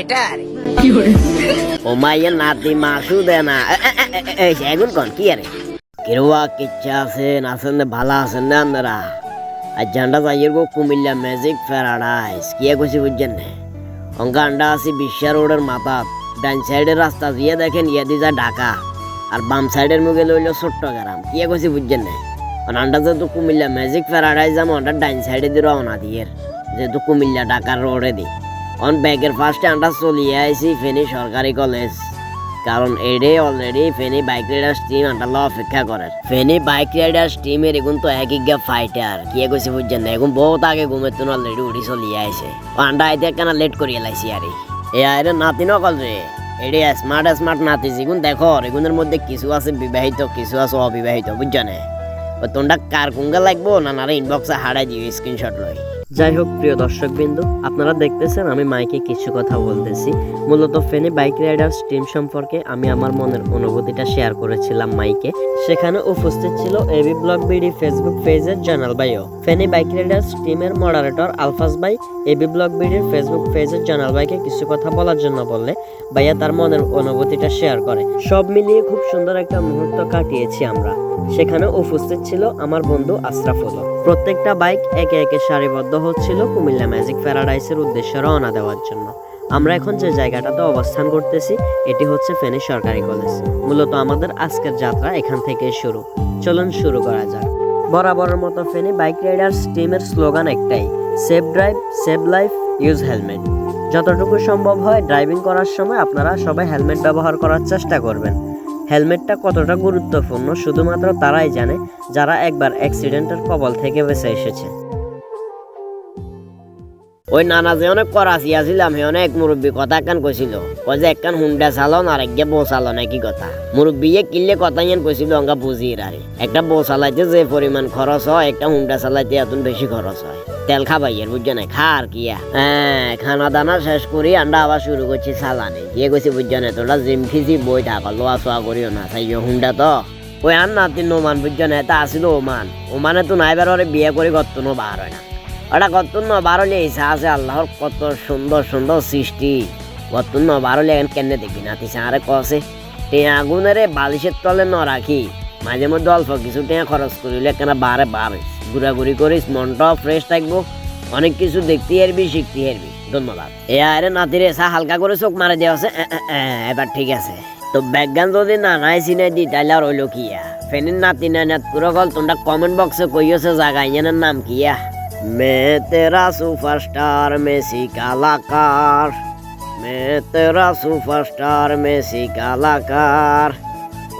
এটা ও মাইয়ের নাতি মাসু দে না। আরে? জান্ডা গো কুমিল্লা ম্যাজিক কইছি বুঝছেন আন্ডা বিশ্বা রোডের রাস্তা দিয়ে দেখেন ইয়ে যায় ঢাকা। আর বাম সাইডের মুখে লইল ছোট্ট গ্রাম। কি কইছি বুঝছেন না? আন্ডা কুমিল্লা ম্যাজিক প্যারাডাইস যাব আন্ডা ডাইন সাইডে দিয়ে রওনা দিয়ে যেহেতু কুমিল্লা ঢাকার রোডে দিই অন ব্যাগের ফার্স্টে আমরা চলিয়ে আইছি ফেনী সরকারি কলেজ। কারণ এডে already Feni bike riders team under অপেক্ষা করে। ফেনী বাইক রাইডার্স টিমের এখন তো এক গা ফাইটার কি কইছে বুঝছেন না? এখন বহুত আগে ঘুমের তো অলরেডি উড়ি চলিয়ে আইছে। আন্ডা আইতে কেন লেট করিয়ে লাইছি আরে। এ আরে নাতি নকল রে। এডে স্মার্ট স্মার্ট নাতি যেগুন দেখো এগুনের মধ্যে কিছু আছে বিবাহিত, কিছু আছে অবিবাহিত বুঝছ না তোমরা কার কুঙ্গা লাগবো না নারে ইনবক্সে হারাই দিও স্ক্রিনশট লই। যাই হোক প্রিয় দর্শকবৃন্দ, আপনারা দেখতেছেন আমি মাইকে কিছু কথা বলতেছি। মূলত ফেনী বাইক রাইডার্স টিম সম্পর্কে আমি আমার মনের অনুভূতিটা শেয়ার করেছিলাম মাইকে। সেখানে উপস্থিত ছিল এবি ব্লগ বিডি ফেসবুক পেজের জানাল ভাইও। ফেনী বাইক রাইডার্স টিমের মডারেটর আলফাজ ভাই এবি ব্লগ বিডির ফেসবুক পেজের জানাল ভাইকে কিছু কথা বলার জন্য বললে ভাইয়া তার মনের অনুভূতিটা শেয়ার করে। সব মিলিয়ে খুব সুন্দর একটা মুহূর্ত কাটিয়েছি আমরা। সেখানে উপস্থিত ছিল আমার বন্ধু আশরাফুল। প্রত্যেকটা বাইক একে একে সারিবদ্ধ হচ্ছিল কুমিল্লা ম্যাজিক প্যারাডাইসের উদ্দেশ্যে রওনা দেওয়ার জন্য। আমরা এখন যে জায়গাটাতে অবস্থান করতেছি, এটি হচ্ছে ফেনী সরকারি কলেজ। মূলত আমাদের আজকের যাত্রা এখান থেকে শুরু। চলুন শুরু করা যাক। বরাবরের মতো ফেনী বাইক রাইডার্স টিমের স্লোগান একটাই safe drive save life use helmet যতটুকু সম্ভব হয় ড্রাইভিং করার সময় আপনারা সবাই হেলমেট ব্যবহার করার চেষ্টা করবেন। হেলমেটটা কতটা গুরুত্বপূর্ণ শুধুমাত্র তারাই জানে, যারা একবার অ্যাক্সিডেন্টের কবল থেকে বেঁচে এসেছে। ওই নানা যে অনেক করাছি আসিলাম হে অনেক মুরব্বী কথা কান কইছিল। কয় যে একখান হুন্ডা চালন আর এক বউ চালন একই কথা? মুরব্বী কিনলে কথা ইয়ান কইছিল অঙ্কা বুঝি আরে একটা বউ চালাইতে যে পরিমাণ খরচ হয়, একটা হুন্ডা চালাইতে এত বেশি খরচ হয়। তেল খাবাইয়ের বুঝছ না খা আর কিয়া হ্যাঁ খানা দানা শেষ করি, আন্ডা আবার শুরু করছি চালানে। গিয়ে গেছি বুঝছ না তোরা জিম খিচি বই থাকা, লোয়া সোয়া করিও না চাইও হুন্ডা তো। ওই আর না, তিন ওমান, বুঝছ না এটা আসিল ওমান। ওমানে তো নাই বেরোরে বিয়ে করে গত্ত নো বার হয় না। ওটা কত বারলে ইচ্ছা আছে আল্লাহর কত সুন্দর সুন্দর সৃষ্টি। কত বারলে এখন কেন দেখবি না? তিসা আরে কসে টেঁ আগুনের বালিশের তলে ন রাখি। মাঝে মধ্যে অল্প কিছু টেঁ খরচ করিলে কেন বারে বার ঘুরাঘুরি করিস, মনটাও ফ্রেশ থাকব, অনেক কিছু দেখতে হারবি শিখতে হারবি। ধন্যবাদ। এ আরে নাতিরে, চা হালকা করে চোখ মারে দেওয়া আছে এবার ঠিক আছে। তো ব্যাগান যদি না নাই চিনে দি তাহলে আর হইল কিয়া ফেনের নাতি না নাত পুরো কল তোমরা কমেন্ট বক্সে কইছে জায়গা ইয়ানের নাম কিয়া मैं तेरा सुपरस्टार मेसी कलाकार मैं तेरा सुपरस्टार मेसी कलाकार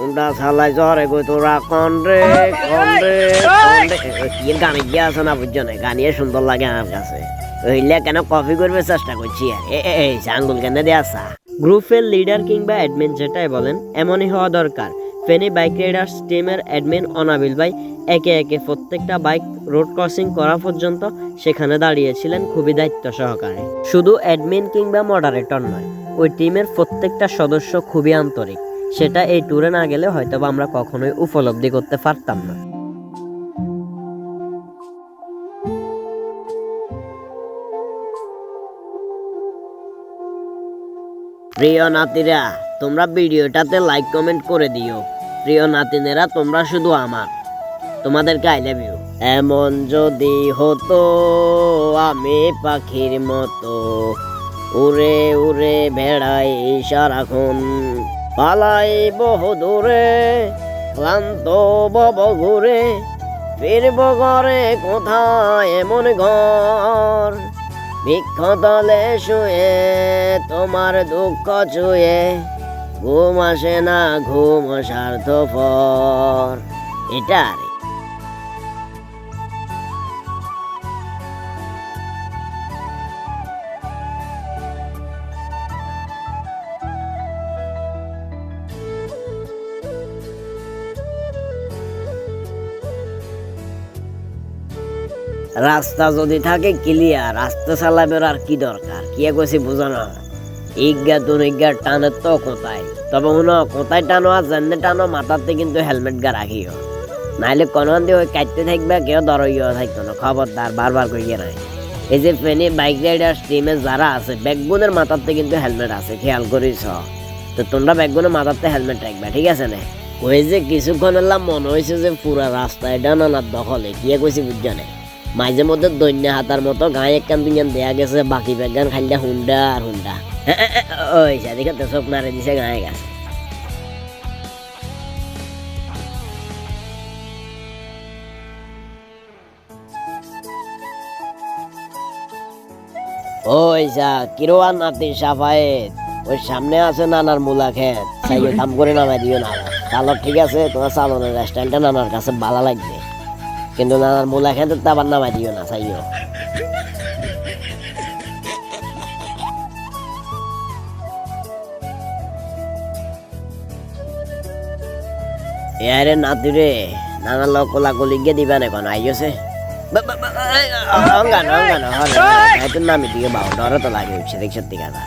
উন্ডা সালাই জ্বরে গো তোরা কন রে কন রে কন রে কি গান গিয়ে আছে না বুঝছো না গানিয়ে সুন্দর লাগে আমার কাছে হইলে কেন কপি করবে চেষ্টা করছি আর এ এ, এই আঙ্গুল কেন দিয়ে আসা গ্রুপের লিডার কিংবা অ্যাডমিন যেটাই বলেন এমনই হওয়া দরকার ফেনী বাইক রাইডার্স টিমের অ্যাডমিন অনাবিল ভাই একে একে প্রত্যেকটা বাইক রোড ক্রসিং করা পর্যন্ত সেখানে দাঁড়িয়েছিলেন খুবই দায়িত্ব সহকারে। শুধু অ্যাডমিন কিংবা মডারেটর নয়, ওই টিমের প্রত্যেকটা সদস্য খুবই আন্তরিক। সেটা এই ট্যুরে না গেলে হয়তো আমরা কখনোই উপলব্ধি করতে পারতাম না। প্রিয় নাতিরা তোমরা ভিডিওটাতে লাইক কমেন্ট করে দিও। প্রিয় নাতিনেরা, তোমরা শুধু আমার। তোমাদেরকে আই লাভ ইউ এমন যদি হতো, আমি পাখির মতো উড়ে উড়ে বেড়াই সারাক্ষণ। পালাই বহু দূরে, ক্লান্ত বব ঘুরে, ফিরব ঘরে কোথায় এমন ঘর? বৃক্ষতলে শুয়ে, তোমার দুঃখ ছুঁয়ে ঘুম আসে না, ঘুম স্বার্থপর। এটা। রাস্তা যদি থাকে ক্লিয়ার রাস্তা চালাবের আর কি দরকার? কি কইছি বুঝো না। ইজ্ঞা ইজ্ঞা টানের তো কোথায়? তবে শুনো, কোথায় টানো আর জানলে টানো, মাথাতে কিন্তু হেলমেট গা রাখিও নাইলে কোনো দিয়ে ওই কাটতে থাকবে, কেউ দরইও থাকতো না খবরদার বারবার করিয়ে নাই। এই যে ফেনি বাইক রাইডার টিমে যারা আছে ব্যাকবোনের মাথাতে কিন্তু হেলমেট আছে, খেয়াল করিস তো তোমরা ব্যাকবোনের মাথাতে হেলমেট রাখবে ঠিক আছে না? ওই যে কিছুক্ষণ এলাম মনে হয়েছে যে পুরা রাস্তা এটা নানার দখলে কি কইছি বুঝছ না মাঝে মধ্যে দৈন্য হাতার মতো গায়ে একখান দুইখান দেয়া গেছে, বাকি ব্যাগান খাইলে হুন্ডা আর হুন্ডা ওই সেদিকে নাতি সাফায়েত। ওই সামনে আছে নানার মূলা খেত সাইয়ে দাম করে নামাই দিও না। চালক ঠিক আছে, তোমার চালনের স্টাইলটা নানার কাছে ভালো লাগবে। কিন্তু নানার মূলা খেতে তো আবার নামাই দিও না সাইও এরে নাতি রে নানার লোক কোলা কলি গিয়ে দিবা না কোন আইছে অঙ্গান অঙ্গান হয়তো নামি দিয়ে বাউ ডরে তো লাগে সেদিক সত্যি কথা।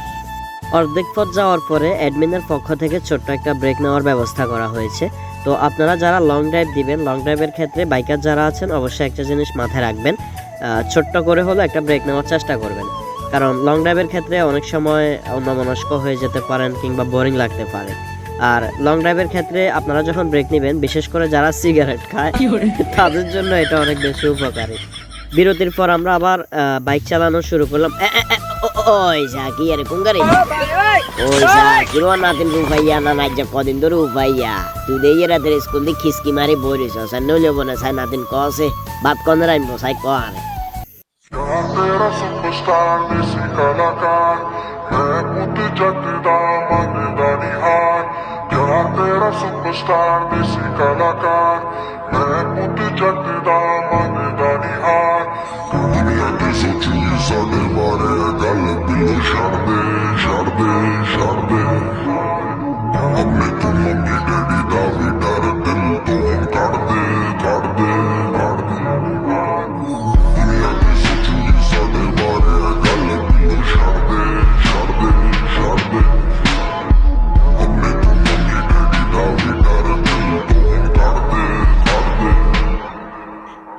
অর্ধেক পথ যাওয়ার পরে অ্যাডমিনের পক্ষ থেকে ছোট্ট একটা ব্রেক নেওয়ার ব্যবস্থা করা হয়েছে। তো আপনারা যারা লং ড্রাইভ দিবেন লং ড্রাইভের ক্ষেত্রে বাইকার যারা আছেন অবশ্যই একটা জিনিস মাথায় রাখবেন আহ, ছোট্ট করে হলো একটা ব্রেক নেওয়ার চেষ্টা করবেন। কারণ লং ড্রাইভের ক্ষেত্রে অনেক সময় অন্যমনস্ক হয়ে যেতে পারেন কিংবা বোরিং লাগতে পারে। আর লং ড্রাইভের ক্ষেত্রে আপনারা যখন ব্রেক নেবেন বিশেষ করে যারা সিগারেট খায় তাদের জন্য এটা অনেক বেশি উপকারী। বিরতির পর আমরা আবার আহ, বাইক চালানো শুরু করলাম। ওই যা কি আরে কোন ওই যা কিরোয়ান নাতিন উপাইয়া না নাই যে কদিন ধরে উপাইয়া তুই দিয়ে রাতের স্কুল দিয়ে খিসকি মারি বইরিস সাই নইলে বনে সাই নাতিন কসে বাত কনে রাইমবো সাই ক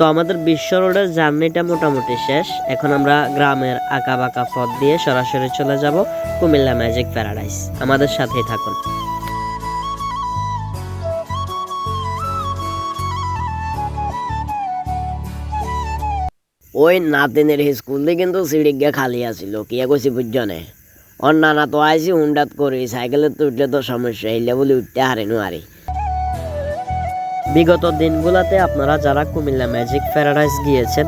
তো আমাদের বিশ্ব রোডের জার্নিটা মোটামুটি শেষ। এখন আমরা গ্রামের আঁকা বাঁকা পথ দিয়ে সরাসরি চলে যাব কুমিল্লা ম্যাজিক প্যারাডাইস আমাদের সাথেই থাকুন। ওই নাতিনের স্কুল কিন্তু সিঁড়ি গিয়ে খালি আছিল, কি কইছি বুঝছ নে? ওর নানা তো আইসি হুন্ডাত করি, সাইকেলে তো উঠলে তো সমস্যা হইলে বলে উঠতে হারে নো আরে বিগত দিনগুলোতে আপনারা যারা কুমিল্লা ম্যাজিক প্যারাডাইস গিয়েছেন,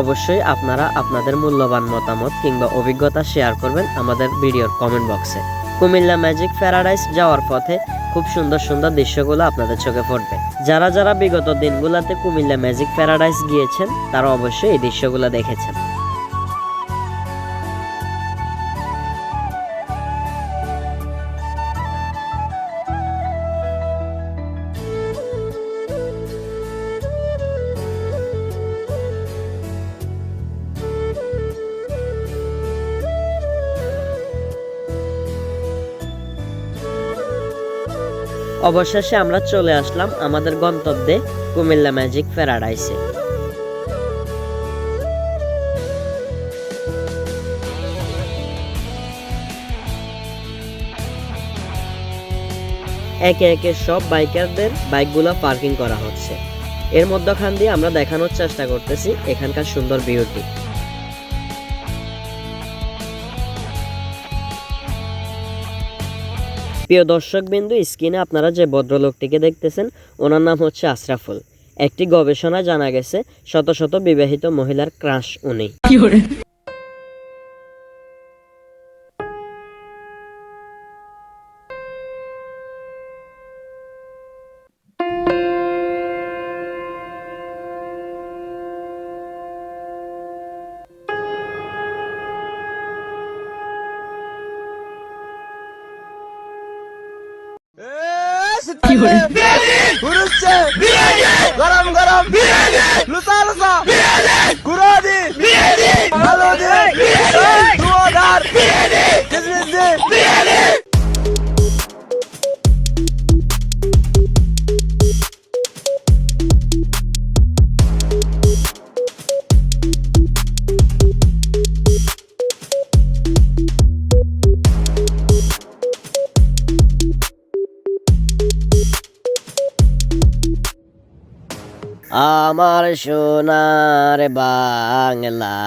অবশ্যই আপনারা আপনাদের মূল্যবান মতামত কিংবা অভিজ্ঞতা শেয়ার করবেন আমাদের ভিডিওর কমেন্ট বক্সে কুমিল্লা ম্যাজিক প্যারাডাইস যাওয়ার পথে খুব সুন্দর সুন্দর দৃশ্যগুলো আপনাদের চোখে পড়বে। যারা যারা বিগত দিনগুলোতে কুমিল্লা ম্যাজিক প্যারাডাইস গিয়েছেন, তারা অবশ্যই এই দৃশ্যগুলো দেখেছেন। অবশেষে আমরা চলে আসলাম আমাদের গন্তব্যে কুমিল্লা ম্যাজিক প্যারাডাইসে একে একে সব বাইকারদের বাইকগুলো পার্কিং করা হচ্ছে। এর মধ্যখান দিয়ে আমরা দেখানোর চেষ্টা করতেছি এখানকার সুন্দর বিউটি প্রিয় দর্শক বিন্দু স্ক্রিনে আপনারা যে ভদ্রলোকটিকে দেখতেছেন, ওনার নাম হচ্ছে আশরাফুল। একটি গবেষণা জানা গেছে, শত শত বিবাহিত মহিলার ক্রাশ উনি। গরম গরম! লুচা লুচা! আমার সোনার বাংলা।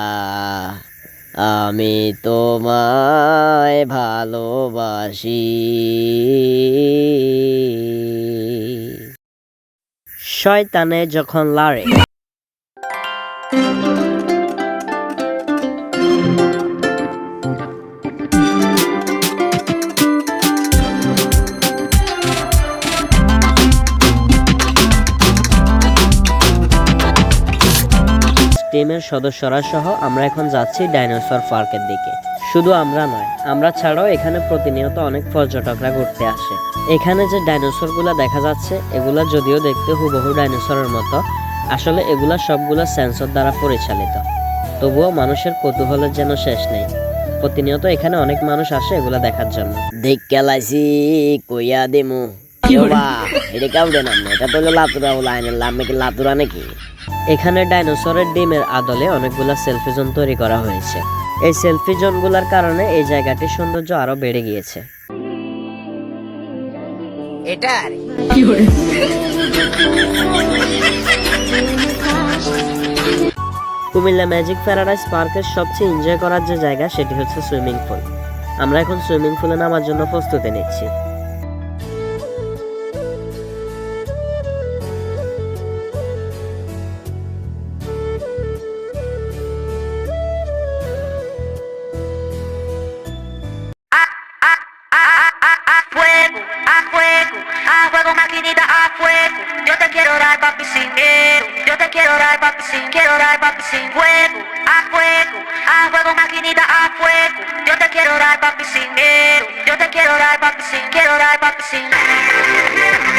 আমি তোমায় ভালোবাসি। শয়তানে যখন লাড়ে টিমের সদস্যরা সহ আমরা এখন যাচ্ছি ডাইনোসর পার্কের দিকে। শুধু আমরা নয়, আমরা ছাড়াও এখানে প্রতিনিয়ত অনেক পর্যটকরা ঘুরতে আসে। এখানে যে ডাইনোসরগুলো দেখা যাচ্ছে, এগুলা যদিও দেখতে হুবহু ডাইনোসরের মতো, আসলে এগুলা সবগুলো সেন্সর দ্বারা পরিচালিত। তবুও মানুষের কৌতূহলের যেন শেষ নেই। প্রতিনিয়ত এখানে অনেক মানুষ আসে এগুলা দেখার জন্য। দেখ কইয়া দিমু। এটা কাউডে নাম? না এটা তো হলো লাতুরা হলো আইনের নাকি লাতুরা নাকি? এখানে ডাইনোসরের ডিমের আদলে অনেকগুলা সেলফি জোন তৈরি করা হয়েছে। এই সেলফি জোনগুলোর কারণে এই জায়গাটির সৌন্দর্য আরও বেড়ে গিয়েছে। কুমিল্লা ম্যাজিক প্যারাডাইস পার্কের সবচেয়ে এনজয় করার যে জায়গা সেটি হচ্ছে সুইমিং পুল আমরা এখন সুইমিং পুলে নামার জন্য প্রস্তুতি নিচ্ছি। Fuego. Yo te quiero dar papi sin miedo, yo te quiero dar papi sin, quiero dar papi sin fuego, a fuego, a fuego maquinita, a fuego. Yo te quiero dar papi sin miedo, yo te quiero dar papi sin, quiero dar papi sin.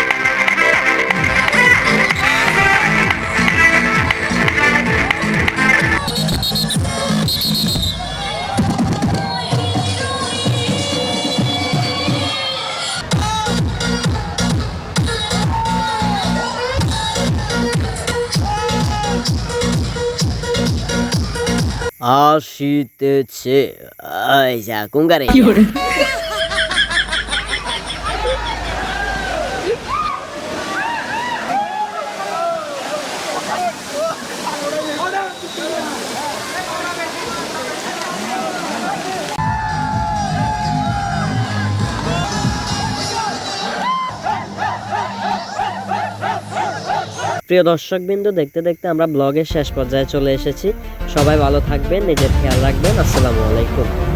আসিতেছে। আইসা কুঙ্গারে প্রিয় দর্শক বিন্দু দেখতে দেখতে আমরা ব্লগের শেষ পর্যায়ে চলে এসেছি। সবাই ভালো থাকবেন, নিজের খেয়াল রাখবেন। আসসালামু আলাইকুম।